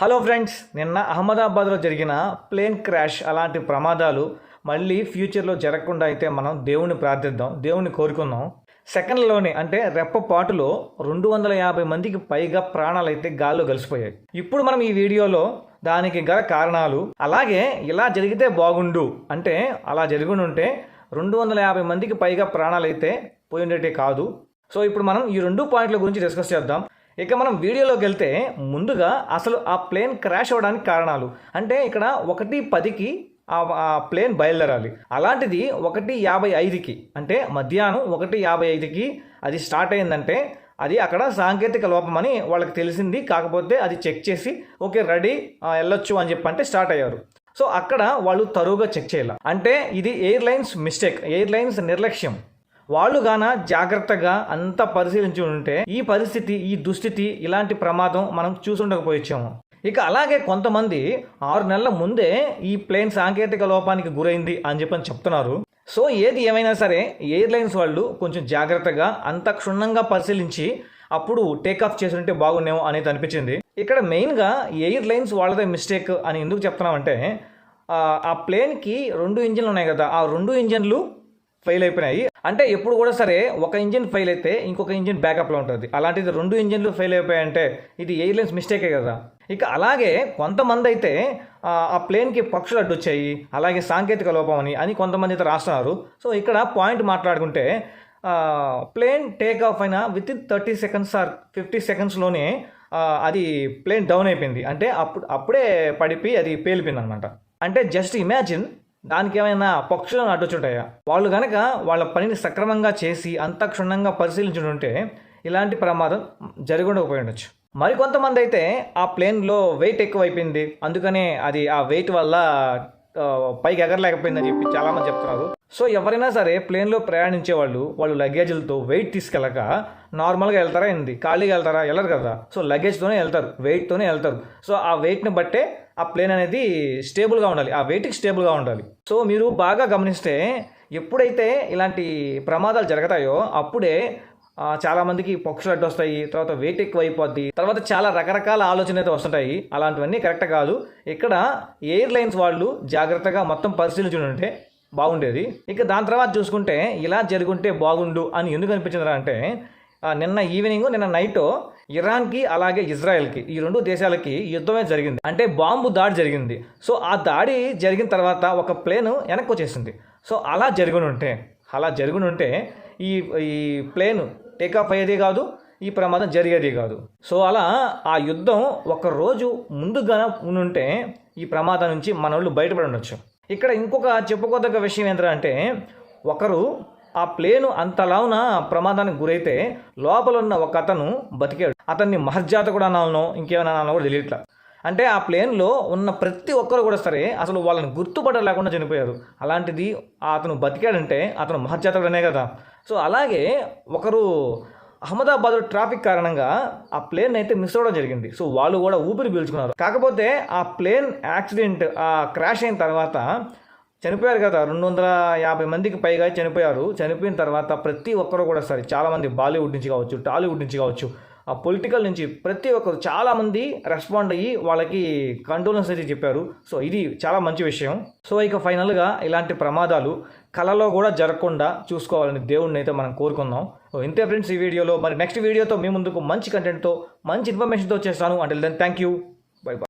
Hello friends నిన్న అహ్మదాబాద్లో జరిగిన ప్లేన్ క్రాష్ అలాంటి ప్రమాదాలు మళ్ళీ ఫ్యూచర్లో జరగకుండా అయితే మనం దేవుణ్ణి ప్రార్థిద్దాం దేవుణ్ణి కోరుకుందాం. సెకండ్లోనే అంటే రెప్పపాటులో రెండు వందల యాభై మందికి పైగా ప్రాణాలు అయితే గాల్లో కలిసిపోయాయి. ఇప్పుడు మనం ఈ వీడియోలో దానికి గల కారణాలు అలాగే ఇలా జరిగితే బాగుండు అంటే అలా జరిగి ఉంటే రెండు వందల యాభై మందికి పైగా ప్రాణాలు అయితే పోయి ఉండేటే కాదు. సో ఇప్పుడు మనం ఈ రెండు పాయింట్ల గురించి డిస్కస్ చేద్దాం. ఇక మనం వీడియోలోకి వెళ్తే ముందుగా అసలు ఆ ప్లేన్ క్రాష్ అవ్వడానికి కారణాలు. అంటే ఇక్కడ ఒకటి పదికి ఆ ప్లేన్ బయలుదేరాలి. అలాంటిది ఒకటి యాభై ఐదుకి అంటే మధ్యాహ్నం ఒకటి యాభై ఐదుకి అది స్టార్ట్ అయిందంటే అది అక్కడ సాంకేతిక లోపం అని వాళ్ళకి తెలిసింది. కాకపోతే అది చెక్ చేసి ఓకే రెడీ వెళ్ళొచ్చు అని చెప్పి అంటే స్టార్ట్ అయ్యారు. సో అక్కడ వాళ్ళు తరువుగా చెక్ చేయాలి. అంటే ఇది ఎయిర్లైన్స్ మిస్టేక్ ఎయిర్లైన్స్ నిర్లక్ష్యం. వాళ్ళు గాన జాగ్రత్తగా అంతా పరిశీలించి ఉంటే ఈ పరిస్థితి ఈ దుస్థితి ఇలాంటి ప్రమాదం మనం చూసుండకపోయొచ్చాము. ఇక అలాగే కొంతమంది ఆరు నెలల ముందే ఈ ప్లేన్ సాంకేతిక లోపానికి గురైంది అని చెప్పని చెప్తున్నారు. సో ఏది ఏమైనా సరే ఎయిర్లైన్స్ వాళ్ళు కొంచెం జాగ్రత్తగా అంత క్షుణ్ణంగా పరిశీలించి అప్పుడు టేకాఫ్ చేసి ఉంటే బాగుండేమో అనేది అనిపించింది. ఇక్కడ మెయిన్గా ఎయిర్లైన్స్ వాళ్ళదే మిస్టేక్ అని ఎందుకు చెప్తున్నామంటే ఆ, ప్లేన్కి రెండు ఇంజన్లు ఉన్నాయి కదా ఆ రెండు ఇంజన్లు ఫెయిల్ అయిపోయినాయి. అంటే ఎప్పుడు కూడా సరే ఒక ఇంజిన్ ఫెయిల్ అయితే ఇంకొక ఇంజిన్ బ్యాకప్లో ఉంటుంది. అలాంటిది రెండు ఇంజిన్లు ఫెయిల్ అయిపోయాయంటే ఇది ఎయిర్లైన్స్ మిస్టేకే కదా. ఇక అలాగే కొంతమంది అయితే ఆ, ప్లేన్కి పక్షులు అడ్డు వచ్చాయి అలాగే సాంకేతిక లోపం అని అని కొంతమంది అయితే రాస్తున్నారు. సో ఇక్కడ పాయింట్ మాట్లాడుకుంటే ప్లేన్ టేక్ ఆఫ్ అయిన within thirty seconds or fifty సెకండ్స్లోనే అది ప్లేన్ డౌన్ అయిపోయింది. అంటే అప్పుడు అప్పుడే పడిపోయి అది పేలిపోయింది అనమాట అంటే జస్ట్ ఇమాజిన్ దానికి ఏమైనా పక్షులను అడ్డొచ్చుంటాయా? వాళ్ళు కనుక వాళ్ళ పనిని సక్రమంగా చేసి అంత క్షుణ్ణంగా పరిశీలించుంటే ఇలాంటి ప్రమాదం జరగకుండా ఉండొచ్చు మరికొంతమంది అయితే ఆ ప్లేన్లో వెయిట్ ఎక్కువైపోయింది. అందుకనే అది ఆ వెయిట్ వల్ల పైకి ఎగరలేకపోయిందని చెప్పి చాలామంది చెప్తున్నారు. సో ఎవరైనా సరే ప్లేన్లో ప్రయాణించే వాళ్ళు వాళ్ళు లగేజ్లతో వెయిట్ తీసుకెళ్ళక నార్మల్గా వెళ్తారా ఏంది? ఖాళీగా వెళ్తారా? వెళ్ళరు కదా. సో లగేజ్తోనే వెళ్తారు వెయిట్తోనే వెళ్తారు. సో ఆ వెయిట్ని బట్టే ఆ ప్లేన్ అనేది స్టేబుల్గా ఉండాలి ఆ వెయిట్కి స్టేబుల్గా ఉండాలి. సో మీరు బాగా గమనిస్తే ఎప్పుడైతే ఇలాంటి ప్రమాదాలు జరుగుతాయో అప్పుడే చాలామందికి పక్షులు అడ్డు వస్తాయి తర్వాత వెయిట్ ఎక్కువ అయిపోద్ది తర్వాత చాలా రకరకాల ఆలోచన అయితే వస్తుంటాయి. అలాంటివన్నీ కరెక్ట్ కాదు. ఇక్కడ ఎయిర్లైన్స్ వాళ్ళు జాగ్రత్తగా మొత్తం పరిశీలించుంటే బాగుండేది. ఇక దాని తర్వాత చూసుకుంటే ఇలా జరుగుంటే బాగుండు అని ఎందుకు అనిపించింది అంటే నిన్న ఈవినింగ్ నిన్న నైట్ ఇరాన్కి అలాగే ఇజ్రాయెల్కి ఈ రెండు దేశాలకి యుద్ధమే జరిగింది. అంటే బాంబు దాడి జరిగింది. సో ఆ దాడి జరిగిన తర్వాత ఒక ప్లేన్ వెనక్కి వచ్చేసింది. సో అలా జరిగినుంటే అలా జరిగినుంటే ఈ ఈ ప్లేన్ టేకాఫ్ అయ్యేది కాదు ఈ ప్రమాదం జరిగేది కాదు. సో అలా ఆ యుద్ధం ఒకరోజు ముందుగా ఉంటే ఈ ప్రమాదం నుంచి మన వాళ్ళు బయటపడి ఉండొచ్చు. ఇక్కడ ఇంకొక చెప్పుకోదగ్గ విషయం ఏంటంటే ఒకరు ఆ ప్లేను అంతలావున ప్రమాదానికి గురైతే లోపల ఉన్న ఒక అతను బతికాడు. అతన్ని మహర్జాత కూడా అనాలనో ఇంకేమైనా అనాలనో కూడా తెలియట్లా. అంటే ఆ ప్లేన్లో ఉన్న ప్రతి ఒక్కరు కూడా సరే అసలు వాళ్ళని గుర్తుపడలేకుండా చనిపోయారు. అలాంటిది అతను బతికాడంటే అతను మహర్జాతకుడనే కదా. సో అలాగే ఒకరు అహ్మదాబాద్ ట్రాఫిక్ కారణంగా ఆ ప్లేన్ అయితే మిస్ అవ్వడం జరిగింది. సో వాళ్ళు కూడా ఊపిరి పీల్చుకున్నారు. కాకపోతే ఆ ప్లేన్ యాక్సిడెంట్ ఆ క్రాష్ అయిన తర్వాత చనిపోయారు కదా రెండు వందల యాభై మందికి పైగా చనిపోయారు. చనిపోయిన తర్వాత ప్రతి ఒక్కరు కూడా సరే చాలామంది బాలీవుడ్ నుంచి కావచ్చు టాలీవుడ్ నుంచి కావచ్చు ఆ పొలిటికల్ నుంచి ప్రతి ఒక్కరు చాలామంది రెస్పాండ్ అయ్యి వాళ్ళకి కంట్రోలెన్స్ అయితే చెప్పారు. సో ఇది చాలా మంచి విషయం. సో ఇక ఫైనల్గా ఇలాంటి ప్రమాదాలు కళలో కూడా జరగకుండా చూసుకోవాలని దేవుడిని అయితే మనం కోరుకుందాం. సో ఇంతే ఫ్రెండ్స్ ఈ వీడియోలో. మరి నెక్స్ట్ వీడియోతో మీ ముందుకు మంచి కంటెంట్తో మంచి ఇన్ఫర్మేషన్తో వచ్చేస్తాను. అంటే దెన్ థ్యాంక్ యూ